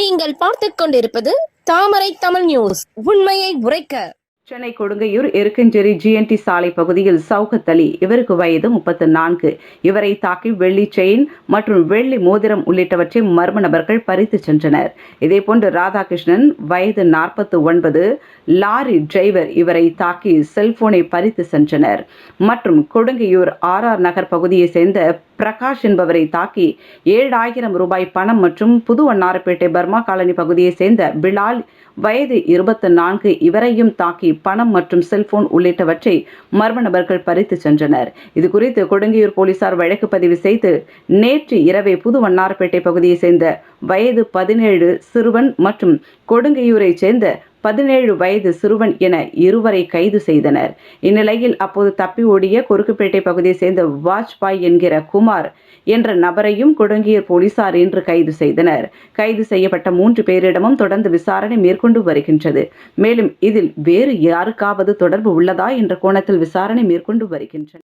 நீங்கள் பார்த்துக் கொண்டிருப்பது தாமரை தமிழ் நியூஸ். உண்மையை உரைக்க. சென்னை கொடுங்கையூர் எருக்கஞ்சேரி ஜிஎன்டி சாலை பகுதியில் சவுகத் அலி இவருக்கு வயது முப்பத்து நான்கு. இவரை தாக்கி வெள்ளி செயின் மற்றும் வெள்ளி மோதிரம் உள்ளிட்டவற்றை மர்ம நபர்கள் பறித்து சென்றனர். இதேபோன்று ராதாகிருஷ்ணன் வயது நாற்பத்து ஒன்பது லாரி டிரைவர் இவரை தாக்கி செல்போனை பறித்து சென்றனர். மற்றும் கொடுங்கையூர் ஆர் ஆர் நகர் பகுதியைச் சேர்ந்த பிரகாஷ் என்பவரை தாக்கி ஏழாயிரம் ரூபாய் பணம் மற்றும் புது வண்ணாரப்பேட்டை பர்மா காலனி பகுதியைச் சேர்ந்த பிலால் வயது இருபத்தி நான்கு இவரையும் தாக்கி பணம் மற்றும் செல்போன் உள்ளிட்டவற்றை மர்ம நபர்கள் பறித்து சென்றனர். இது குறித்து கொடுங்கையூர் போலீசார் வழக்கு பதிவு செய்து நேற்று இரவே புது வண்ணாரப்பேட்டை பகுதியைச் சேர்ந்த வயது பதினேழு சிறுவன் மற்றும் கொடுங்கையூரைச் சேர்ந்த பதினேழு வயது சிறுவன் என இருவரை கைது செய்தனர். இந்நிலையில் அப்போது தப்பி ஓடிய குறுக்குப்பேட்டை பகுதியைச் சேர்ந்த வாஜ்பாய் என்கிற குமார் என்ற நபரையும் குடங்கியர் போலீசார் இன்று கைது செய்தனர். கைது செய்யப்பட்ட மூன்று பேரிடமும் தொடர்ந்து விசாரணை மேற்கொண்டு வருகின்றது. மேலும் இதில் வேறு யாருக்காவது தொடர்பு உள்ளதா என்ற கோணத்தில் விசாரணை மேற்கொண்டு வருகின்றனர்.